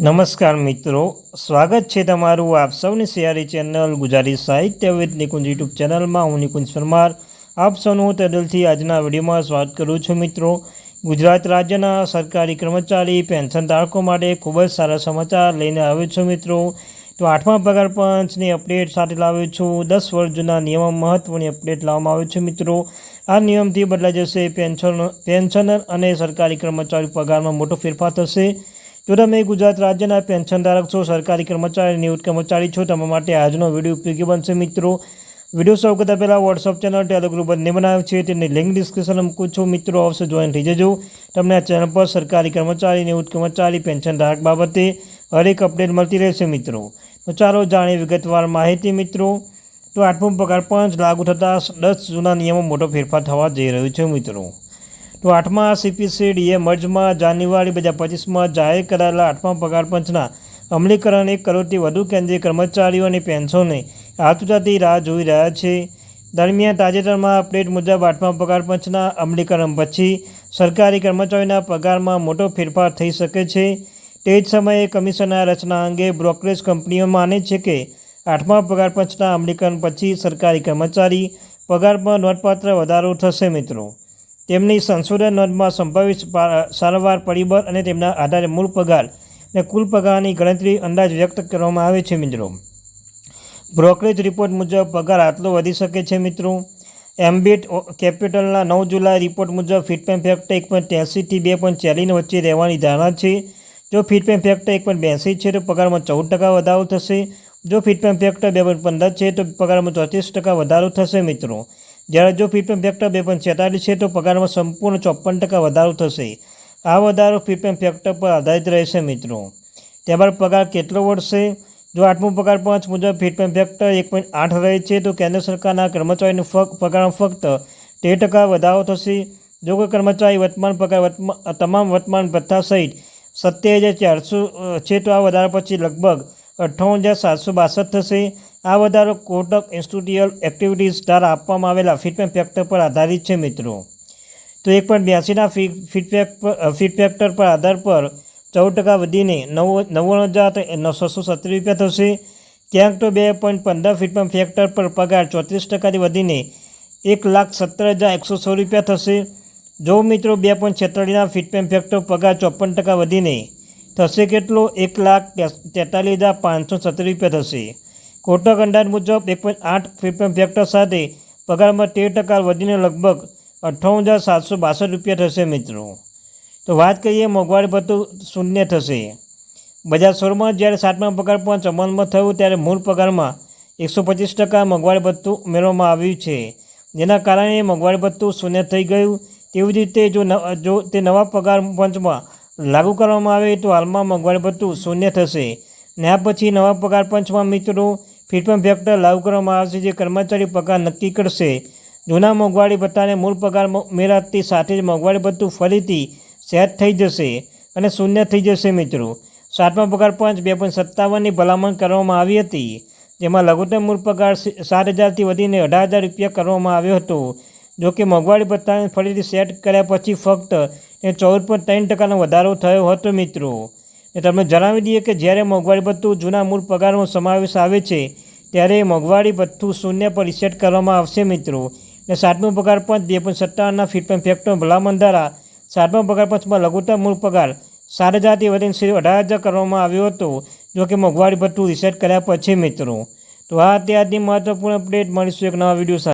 નમસ્કાર મિત્રો, સ્વાગત છે તમારું આપ સૌની સિયારી ચેનલ ગુજરાતી સાહિત્ય વિદ નિકુંજ યુટ્યુબ ચેનલમાં. હું નિકુંજ પરમાર. આપ સૌનું તદલથી આજના વિડીયોમાં સ્વાગત કરું છું મિત્રો. ગુજરાત રાજ્યના સરકારી કર્મચારી, પેન્શન ધારકો માટે ખૂબ જ સારા સમાચાર લઈને આવ્યો છું મિત્રો. તો આઠમા પગાર પંચની અપડેટ સાથે લાવ્યો છું. દસ વર્ષ જૂના નિયમો મહત્ત્વની અપડેટ લાવવામાં આવ્યો છે મિત્રો. આ નિયમથી બદલાઈ જશે પેન્શન, પેન્શનર અને સરકારી કર્મચારી પગારમાં મોટો ફેરફાર થશે. જો તમે ગુજરાત રાજ્યના પેન્શનધારક છો, સરકારી કર્મચારી નિવૃત્ત કર્મચારી છો. તમારા માટે આજનો વીડિયો ઉપયોગી બનશે મિત્રો. વીડિયો સૌ કરતાં પહેલાં વોટ્સઅપ ચેનલ ટેલિગ્રુપ બંને બનાવ્યું છે. તેની લિંક ડિસ્ક્રિપ્શન મૂકું છું. મિત્રો અવશ્ય જોઈન થઈ જજો. તમને આ ચેનલ પર સરકારી કર્મચારી, નિવૃત્ત કર્મચારી, પેન્શનધારક બાબતે હરેક અપડેટ મળતી રહેશે મિત્રો. તો ચાલો જાણીએ વિગતવાર માહિતી મિત્રો. તો આઠમો પગાર પંચ લાગુ થતાં દસ જૂના નિયમો મોટો ફેરફાર થવા જઈ રહ્યો છે મિત્રો. તો આઠમા સીપીસીડીએ મર્જમાં જાન્યુઆરી બે હજાર પચીસમાં જાહેર કરાયેલા આઠમા પગાર પંચના અમલીકરણ એક કરોડથી વધુ કેન્દ્રીય કર્મચારીઓની પેન્શનને આતુરતાથી રાહ જોઈ રહ્યા છે. દરમિયાન તાજેતરમાં અપડેટ મુજબ આઠમા પગાર પંચના અમલીકરણ પછી સરકારી કર્મચારીઓના પગારમાં મોટો ફેરફાર થઈ શકે છે. તે જ સમયે કમિશનના રચના અંગે બ્રોકરેજ કંપનીઓ માને છે કે આઠમા પગાર પંચના અમલીકરણ પછી સરકારી કર્મચારી પગારમાં નોંધપાત્ર વધારો થશે મિત્રો. તેમની સંશોધન નોંધમાં સંભવિત સારવાર પરિબળ અને તેમના આધારે મૂળ પગાર અને કુલ પગારની ગણતરી અંદાજ વ્યક્ત કરવામાં આવે છે, મિત્રો. બ્રોકરેજ રિપોર્ટ મુજબ પગાર આટલો વધી શકે છે, મિત્રો. એમ્બિટ કેપિટલના નવ જુલાઈ રિપોર્ટ મુજબ ફિટપેન ફેક્ટર એક પોઈન્ટ ત્યાંસીથી બે પોઈન્ટ ચાલીની વચ્ચે રહેવાની ધારણા છે. જો ફિટપેન ફેક્ટર એક પોઈન્ટ બ્યાસી છે, તો પગારમાં ચૌદ ટકા વધારો થશે. જો ફિટપેન ફેક્ટર બે પોઈન્ટ પંદર છે, તો પગારમાં ચોત્રીસ ટકા વધારો થશે, મિત્રો. જ્યારે જો ફીટપેન ફેક્ટર બે પોઈન્ટ છેતાલીસ છે, તો પગારમાં સંપૂર્ણ ચોપન ટકા વધારો થશે. આ વધારો ફીટપેન ફેક્ટર પર આધારિત રહેશે મિત્રો. ત્યારબાદ પગાર કેટલો વધશે? જો આઠમું પગાર પાંચ મુજબ ફીટપેન ફેક્ટર એક પોઈન્ટ આઠ રહે છે, તો કેન્દ્ર સરકારના કર્મચારીનું પગારમાં ફક્ત તેર ટકા વધારો થશે. જો કોઈ કર્મચારી વર્તમાન પગાર તમામ વર્તમાન ભથ્થા સહિત સત્યાવીસ હજાર ચારસો છે, તો આ વધારા પછી લગભગ અઠ્ઠાવન હજાર સાતસો બાસઠ થશે. આ વધારો કોટક ઇન્સ્ટિટ્યુશનલ એક્ટિવિટીઝ દ્વારા આપવામાં આવેલા ફીડબેક ફેક્ટર પર આધારિત છે મિત્રો. તો એક પોઈન્ટ બ્યાસીના ફીડબેક ફીડ ફેક્ટર પર આધાર પર ચૌદ ટકા વધીને નવ, નવ્વાણું હજાર છસો સત્તર રૂપિયા થશે. ક્યાંક તો બે પોઈન્ટ પંદર ફીટમાં ફેક્ટર પર પગાર ચોત્રીસ ટકાથી વધીને એક લાખ સત્તર હજાર એકસો સો રૂપિયા થશે. જો મિત્રો બે પોઈન્ટ છેતાળીસના ફીટપેન ફેક્ટર પગાર ચોપન ટકા વધીને થશે કેટલો? એક લાખ તેતાલીસ હજાર પાંચસો સત્તર રૂપિયા થશે. કોટક અંદાજ મુજબ એક પોઈન્ટ આઠ ફીટપેન ફેક્ટર સાથે પગારમાં તેર ટકા વધીને લગભગ અઠ્ઠાવન હજાર સાતસો બાસઠ રૂપિયા થશે મિત્રો. તો વાત કરીએ મોંઘવારી ભથ્થું શૂન્ય થશે. બજાર સોળમાં જ્યારે સાતમા પગાર પંચ અમલમાં થયું ત્યારે મૂળ પગારમાં એકસો પચીસ ટકા મોંઘવારી ભથ્થું ઉમેરવામાં આવ્યું છે. જેના કારણે મોંઘવારી ભથ્થું શૂન્ય થઈ ગયું. તેવી જ રીતે જો જો તે નવા પગાર પંચમાં લાગુ કરવામાં આવે તો હાલમાં મોંઘવારી ભથ્થું શૂન્ય થશે. ને આ પછી નવા પગાર પંચમાં મિત્રો ફીટપમ ફેક્ટર લાગુ કરવામાં આવશે જે કર્મચારી પગાર નક્કી કરશે. જૂના મોંઘવારી ભથ્થાને મૂળ પગાર મેળવતી સાથે જ મોંઘવારી ભથ્થું ફરીથી સેટ થઈ જશે અને શૂન્ય થઈ જશે મિત્રો. સાતમા પગાર પંચ બે પોઈન્ટ સત્તાવનની ભલામણ કરવામાં આવી હતી, જેમાં લઘુત્તમ મૂળ પગાર સાત હજારથી વધીને અઢાર હજાર રૂપિયા કરવામાં આવ્યો હતો. જોકે મોંઘવારી ભથ્થાને ફરીથી સેટ કર્યા પછી ફક્ત એ ચૌદ પોઈન્ટ ત્રણ ટકાનો વધારો થયો હતો, મિત્રો. એ તમને જણાવી દઈએ કે જ્યારે મોંઘવારી ભથ્થું જૂના મૂળ પગારનો સમાવેશ આવે છે, ત્યારે મોંઘવારી ભથ્થું શૂન્ય પર રિસેટ કરવામાં આવશે, મિત્રો. અને સાતમો પગાર પંચ બે પોઈન્ટ સત્તાવનના ફીટપેન ફેક્ટનો ભલામણ દ્વારા સાતમા પગાર પંચમાં લઘુત્તમ મૂળ પગાર સાત હજારથી વધીને શ્રી અઢાર હજાર કરવામાં આવ્યો હતો, જો કે મોંઘવારી ભથ્થું રિસેટ કર્યા પછી, મિત્રો. તો આ અત્યારની મહત્વપૂર્ણ અપડેટ મળીશું એક નવા વીડિયો સાથે.